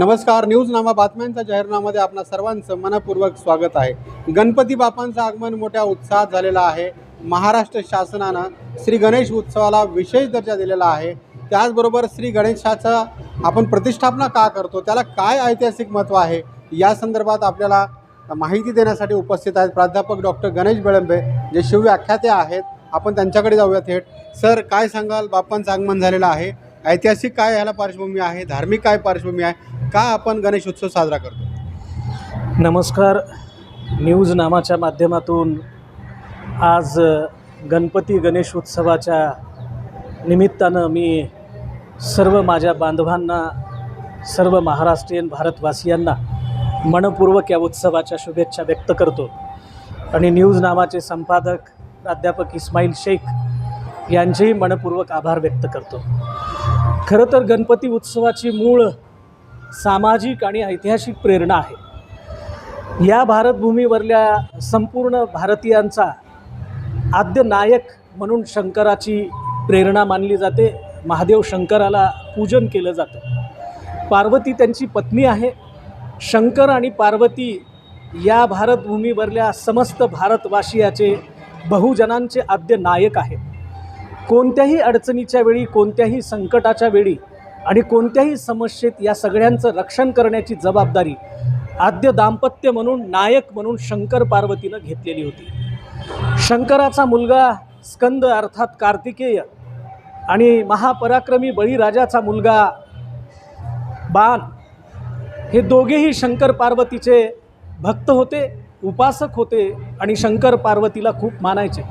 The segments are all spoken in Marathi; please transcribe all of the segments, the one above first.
नमस्कार न्यूज नामा बातम्यांच्या जाहीरनाम्यामध्ये आपणा सर्वांचं मनपूर्वक स्वागत आहे. गणपती बापांचं आगमन मोठ्या उत्साहात झालेलं आहे. महाराष्ट्र शासनानं श्री गणेश उत्सवाला विशेष दर्जा दिलेला आहे. त्याचबरोबर श्री गणेशाचा आपण प्रतिष्ठापना का करतो त्याला काय ऐतिहासिक महत्त्व आहे या संदर्भात आपल्याला माहिती देण्यासाठी उपस्थित आहेत प्राध्यापक डॉक्टर गणेश बेळंबे जे शिवव्याख्याते आहेत. आपण त्यांच्याकडे जाऊया थेट. सर काय सांगाल? बाप्पांचं आगमन झालेलं आहे. ऐतिहासिक काय ह्याला पार्श्वभूमी आहे? धार्मिक काय पार्श्वभूमी आहे? का आपण गणेश उत्सव साजरा करतो? नमस्कार. न्यूज नामाच्या माध्यमातून आज गणपती गणेश उत्सवाच्या निमित्तानं मी सर्व माझ्या बांधवांना सर्व महाराष्ट्रीयन भारतवासियांना मनपूर्वक या उत्सवाच्या शुभेच्छा व्यक्त करतो. आणि न्यूज नामाचे संपादक प्राध्यापक इस्माईल शेख यांचेही मनपूर्वक आभार व्यक्त करतो. खरं तर गणपती उत्सवाची मूळ सामाजिक आणि ऐतिहासिक प्रेरणा आहे. या भारतभूमीवरल्या संपूर्ण भारतीयांचा आद्य नायक म्हणून शंकराची प्रेरणा मानली जाते. महादेव शंकराला पूजन केलं जातं. पार्वती त्यांची पत्नी आहे. शंकर आणि पार्वती या भारतभूमीवरल्या समस्त भारतवासियाचे बहुजनांचे आद्य नायक आहेत. कोणत्याही अडचणीच्या वेळी कोणत्याही संकटाच्या वेळी आणि कोणत्याही समस्येत या सगळ्यांचं रक्षण करण्याची जबाबदारी आद्य दाम्पत्य म्हणून नायक म्हणून शंकर पार्वतीनं घेतलेली होती. शंकराचा मुलगा स्कंद अर्थात कार्तिकेय आणि महापराक्रमी बळीराजाचा मुलगा बाण हे दोघेही शंकर पार्वतीचे भक्त होते उपासक होते आणि शंकर पार्वतीला खूप मानायचे.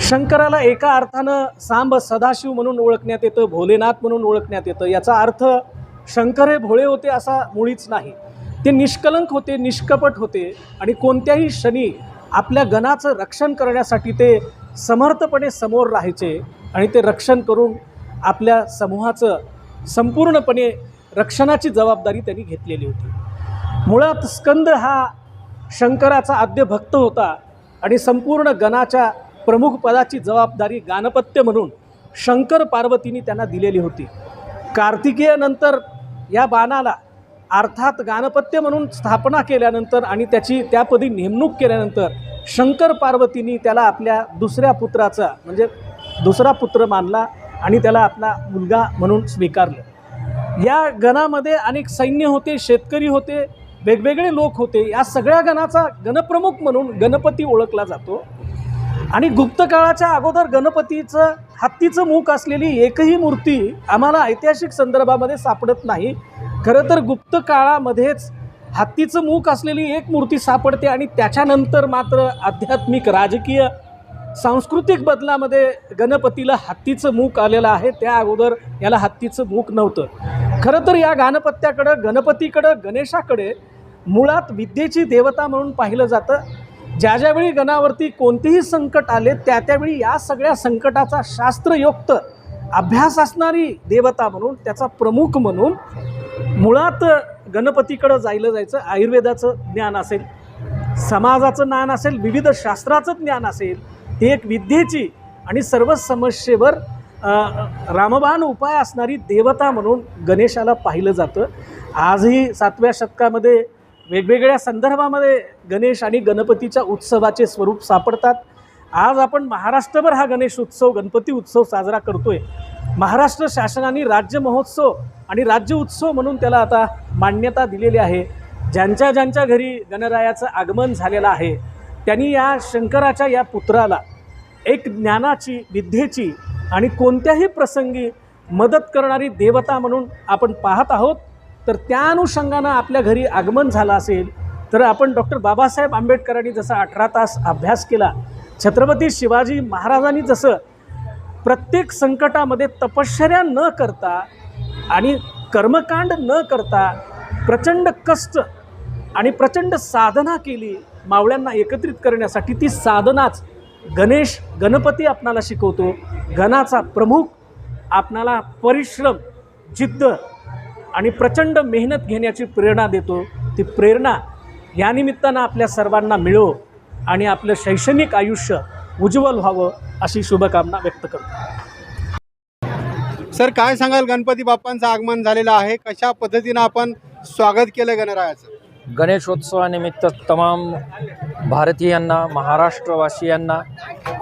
शंकराला एका अर्थानं सांब सदाशिव म्हणून ओळखण्यात येतं भोलेनाथ म्हणून ओळखण्यात येतं. याचा अर्थ शंकर हे भोळे होते असा मुळीच नाही. ते निष्कलंक होते निष्कपट होते आणि कोणत्याही क्षणी आपल्या गणाचं रक्षण करण्यासाठी ते समर्थपणे समोर राहायचे आणि ते रक्षण करून आपल्या समूहाचं संपूर्णपणे रक्षणाची जबाबदारी त्यांनी घेतलेली होती. मुळात स्कंद हा शंकराचा आद्य भक्त होता आणि संपूर्ण गणाच्या प्रमुख पदाची जबाबदारी गाणपत्य म्हणून शंकर पार्वतींनी त्यांना दिलेली होती. कार्तिकेयनंतर या बाणाला अर्थात गाणपत्य म्हणून स्थापना केल्यानंतर आणि त्याची त्यापदी नेमणूक केल्यानंतर शंकर पार्वतींनी त्याला आपल्या दुसऱ्या पुत्राचा म्हणजे दुसरा पुत्र मानला आणि त्याला आपला मुलगा म्हणून स्वीकारलं. या गणामध्ये अनेक सैन्य होते शेतकरी होते वेगवेगळे लोक होते. या सगळ्या गणाचा गणप्रमुख म्हणून गणपती ओळखला जातो. आणि गुप्त काळाच्या अगोदर गणपतीचं हत्तीचं मुख असलेली एकही मूर्ती आम्हाला ऐतिहासिक संदर्भामध्ये सापडत नाही. खरं तर गुप्त काळामध्येच हत्तीचं मुख असलेली एक मूर्ती सापडते आणि त्याच्यानंतर मात्र आध्यात्मिक राजकीय सांस्कृतिक बदलामध्ये गणपतीला हत्तीचं मूक आलेलं आहे. त्या अगोदर याला हत्तीचं मूक नव्हतं. खरं तर या गणपत्याकडं गणपतीकडं गणेशाकडे मुळात विद्येची देवता म्हणून पाहिलं जातं. ज्या ज्यावेळी गणावरती कोणतेही संकट आले त्या त्यावेळी या सगळ्या संकटाचा शास्त्रयुक्त अभ्यास असणारी देवता म्हणून त्याचा प्रमुख म्हणून मुळात गणपतीकडं जायलं जायचं आयुर्वेदाचं ज्ञान असेल समाजाचं ज्ञान असेल विविध शास्त्राचं ज्ञान असेल ती एक विद्येची आणि सर्व समस्येवर रामबाण उपाय असणारी देवता म्हणून गणेशाला पाहिलं जातं. आजही सातव्या शतकामध्ये वेगवेगळ्या संदर्भामध्ये गणेश आणि गणपतीच्या उत्सवाचे स्वरूप सापडतात. आज आपण महाराष्ट्रभर हा गणेश उत्सव गणपती उत्सव साजरा करतोय. महाराष्ट्र शासनाने राज्य महोत्सव आणि राज्य उत्सव म्हणून त्याला आता मान्यता दिलेली आहे. ज्यांच्या ज्यांच्या घरी गणरायाचं आगमन झालेलं आहे त्यांनी या शंकराच्या या पुत्राला एक ज्ञानाची विद्येची आणि कोणत्याही प्रसंगी मदत करणारी देवता म्हणून आपण पाहत आहोत. तर त्या अनुषंगानं आपल्या घरी आगमन झालं असेल तर आपण डॉक्टर बाबासाहेब आंबेडकरांनी जसा अठरा तास अभ्यास केला छत्रपती शिवाजी महाराजांनी जसं प्रत्येक संकटामध्ये तपश्चर्या न करता आणि कर्मकांड न करता प्रचंड कष्ट आणि प्रचंड साधना केली मावळ्यांना एकत्रित करण्यासाठी ती साधनाच गणेश गणपती आपणाला शिकवतो. गणाचा प्रमुख आपणाला परिश्रम जिद्द आणि प्रचंड मेहनत घेण्याची प्रेरणा देतो. ती प्रेरणा या निमित्तानं आपल्या सर्वांना मिळो आणि आपलं शैक्षणिक आयुष्य उज्ज्वल व्हावं अशी शुभकामना व्यक्त करतो. सर काय सांगाल? गणपती बाप्पांचं आगमन झालेलं आहे. कशा पद्धतीनं आपण स्वागत केलं गणरायाचं? गणेशोत्सवानिमित्त तमाम भारतीयांना महाराष्ट्रवासियांना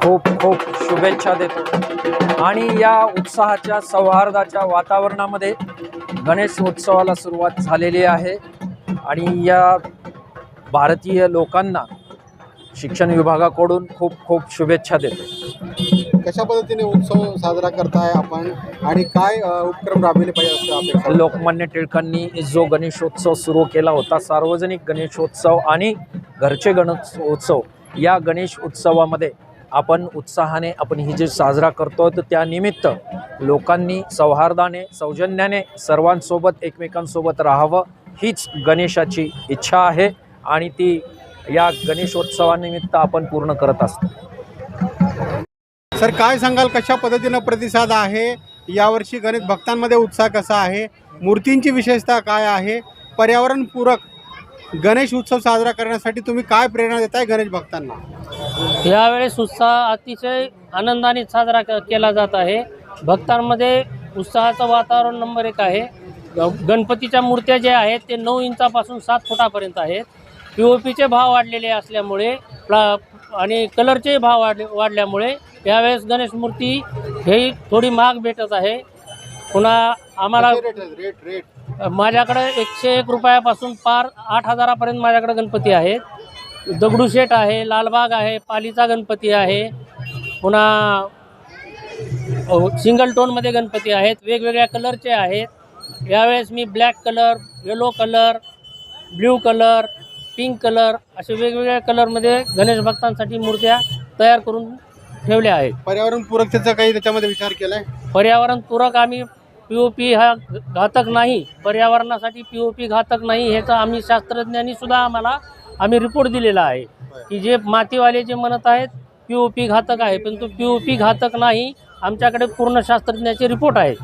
खूप खूप शुभेच्छा देतो. आणि या उत्साहाच्या सौहार्दाच्या वातावरणामध्ये गणेश उत्सवाला सुरुवात झालेली आहे आणि या भारतीय लोकांना शिक्षण विभागाकडून खूप खूप शुभेच्छा देतो. कशा पद्धतीने उत्सव साजरा करताय आपण? आणि काय उपक्रम राबविले पाहिजे लोकमान्य टिळकांनी जो गणेशोत्सव सुरू केला होता सार्वजनिक गणेशोत्सव आणि घरचे गणेशोत्सव या गणेश उत्सवामध्ये आपण उत्साहाने आपण ही जे साजरा करतो तर त्यानिमित्त लोकांनी सौहार्दाने सौजन्याने सर्वांसोबत एकमेकांसोबत राहावं हीच गणेशाची इच्छा आहे आणि ती या गणेशोत्सवानिमित्त आपण पूर्ण करत असतो. सर काय सांगाल कशा पद्धतीनं प्रतिसाद आहे? यावर्षी गणेश भक्तांमध्ये उत्साह कसा आहे? मूर्तींची विशेषता काय आहे? पर्यावरणपूरक गणेश उत्सव साजरा करण्यासाठी तुम्ही काय प्रेरणा देताय गणेश भक्तांना? यावेळेस उत्साह अतिशय आनंदाने साजरा केला जात आहे. भक्तांमध्ये उत्साहाचं वातावरण नंबर एक आहे. गणपतीच्या मूर्त्या ज्या आहेत ते नऊ इंचापासून सात फुटापर्यंत आहेत. पी ओ पीचे भाव वाढलेले असल्यामुळे प्ला आणि कलरचे भाव वाढले वाढल्यामुळे यावेळेस गणेश मूर्ती ही थोडी महाग भेटत आहे. पुन्हा आम्हाला? Rate rate. माझ्याकडे एकशे एक रुपयापासून पार आठ हजारापर्यंत माझ्याकडे गणपती आहेत. दगडूशेठ आहे लालबाग आहे पालीचा गणपती आहे पुन्हा सिंगल टोनमध्ये गणपती आहेत वेगवेगळ्या कलरचे आहेत. यावेळेस मी black colour yellow colour blue colour pink colour असे वेगवेगळ्या कलरमध्ये गणेश भक्तांसाठी मूर्त्या तयार करून ठेवल्या आहेत. पर्यावरणपूरकतेचा काही त्याच्यामध्ये विचार केलाय? पर्यावरणपूरक आम्ही पी ओ पी हा घातक नाही. पर्यावरणासाठी पी ओ पी घातक नाही ह्याचा आम्ही शास्त्रज्ञांनी सुद्धा आम्हाला आम्ही रिपोर्ट दिलेला आहे. की जे मातीवाले जे म्हणत आहेत पी ओ पी घातक आहे. पण तो पी ओ पी घातक नाही आमच्याकडे पूर्ण शास्त्रज्ञाचे रिपोर्ट आहेत.